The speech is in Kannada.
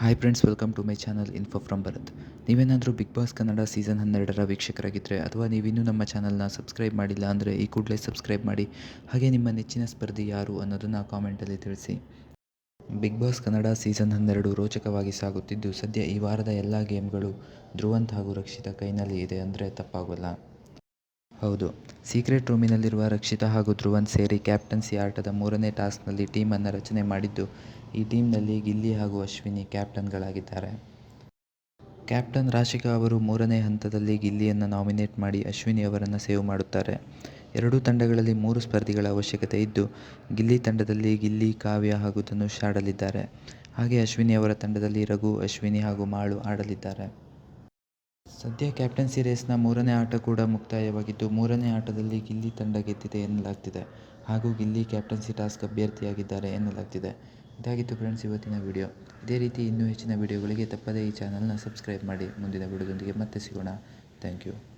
Hi friends welcome to my channel info from Bharath ನೀವೇನಾದರೂ ಬಿಗ್ ಬಾಸ್ ಕನ್ನಡ ಸೀಸನ್ ಹನ್ನೆರಡರ ವೀಕ್ಷಕರಾಗಿದ್ದರೆ ಅಥವಾ ನೀವಿನ್ನೂ ನಮ್ಮ ಚಾನಲ್ನ ಸಬ್ಸ್ಕ್ರೈಬ್ ಮಾಡಿಲ್ಲ ಅಂದರೆ ಈ ಕೂಡಲೇ ಸಬ್ಸ್ಕ್ರೈಬ್ ಮಾಡಿ. ಹಾಗೆ ನಿಮ್ಮ ನೆಚ್ಚಿನ ಸ್ಪರ್ಧಿ ಯಾರು ಅನ್ನೋದನ್ನು ಕಾಮೆಂಟಲ್ಲಿ ತಿಳಿಸಿ. ಬಿಗ್ ಬಾಸ್ ಕನ್ನಡ ಸೀಸನ್ ಹನ್ನೆರಡು ರೋಚಕವಾಗಿ ಸಾಗುತ್ತಿದ್ದು ಸದ್ಯ ಈ ವಾರದ ಎಲ್ಲ ಗೇಮ್ಗಳು ಧ್ರುವಂತ್ ಹಾಗೂ ರಕ್ಷಿತ ಕೈನಲ್ಲಿ ಇದೆ ಅಂದರೆ ತಪ್ಪಾಗೋಲ್ಲ. ಹೌದು. ಸೀಕ್ರೆಟ್ ರೂಮಿನಲ್ಲಿರುವ ರಕ್ಷಿತಾ ಹಾಗೂ ಧ್ರುವನ್ ಸೇರಿ ಕ್ಯಾಪ್ಟನ್ಸಿ ಆಟದ ಮೂರನೇ ಟಾಸ್ಕ್ನಲ್ಲಿ ಟೀಮನ್ನು ರಚನೆ ಮಾಡಿದ್ದು, ಈ ಟೀಮ್ನಲ್ಲಿ ಗಿಲ್ಲಿ ಹಾಗೂ ಅಶ್ವಿನಿ ಕ್ಯಾಪ್ಟನ್ಗಳಾಗಿದ್ದಾರೆ. ಕ್ಯಾಪ್ಟನ್ ರಾಶಿಕಾ ಅವರು ಮೂರನೇ ಹಂತದಲ್ಲಿ ಗಿಲ್ಲಿಯನ್ನು ನಾಮಿನೇಟ್ ಮಾಡಿ ಅಶ್ವಿನಿ ಅವರನ್ನು ಸೇವ್ ಮಾಡುತ್ತಾರೆ. ಎರಡೂ ತಂಡಗಳಲ್ಲಿ ಮೂರು ಸ್ಪರ್ಧಿಗಳ ಅವಶ್ಯಕತೆ ಇದ್ದು, ಗಿಲ್ಲಿ ತಂಡದಲ್ಲಿ ಗಿಲ್ಲಿ, ಕಾವ್ಯ ಹಾಗೂ ಧನುಷ್ ಆಡಲಿದ್ದಾರೆ. ಹಾಗೆ ಅಶ್ವಿನಿ ಅವರ ತಂಡದಲ್ಲಿ ರಘು, ಅಶ್ವಿನಿ ಹಾಗೂ ಮಾಳು ಆಡಲಿದ್ದಾರೆ. ಸದ್ಯ ಕ್ಯಾಪ್ಟನ್ಸಿ ರೇಸ್ನ ಮೂರನೇ ಆಟ ಕೂಡ ಮುಕ್ತಾಯವಾಗಿದ್ದು, ಮೂರನೇ ಆಟದಲ್ಲಿ ಗಿಲ್ಲಿ ತಂಡ ಗೆದ್ದಿದೆ ಎನ್ನಲಾಗ್ತಿದೆ. ಹಾಗೂ ಗಿಲ್ಲಿ ಕ್ಯಾಪ್ಟನ್ಸಿ ಟಾಸ್ಕ್ ಅಭ್ಯರ್ಥಿಯಾಗಿದ್ದಾರೆ ಎನ್ನಲಾಗ್ತಿದೆ. ಇದಾಗಿತ್ತು ಫ್ರೆಂಡ್ಸ್ ಇವತ್ತಿನ ವಿಡಿಯೋ. ಇದೇ ರೀತಿ ಇನ್ನೂ ಹೆಚ್ಚಿನ ವಿಡಿಯೋಗಳಿಗೆ ತಪ್ಪದೇ ಈ ಚಾನಲ್ನ ಸಬ್ಸ್ಕ್ರೈಬ್ ಮಾಡಿ. ಮುಂದಿನ ವಿಡಿಯೋದೊಂದಿಗೆ ಮತ್ತೆ ಸಿಗೋಣ. Thank you.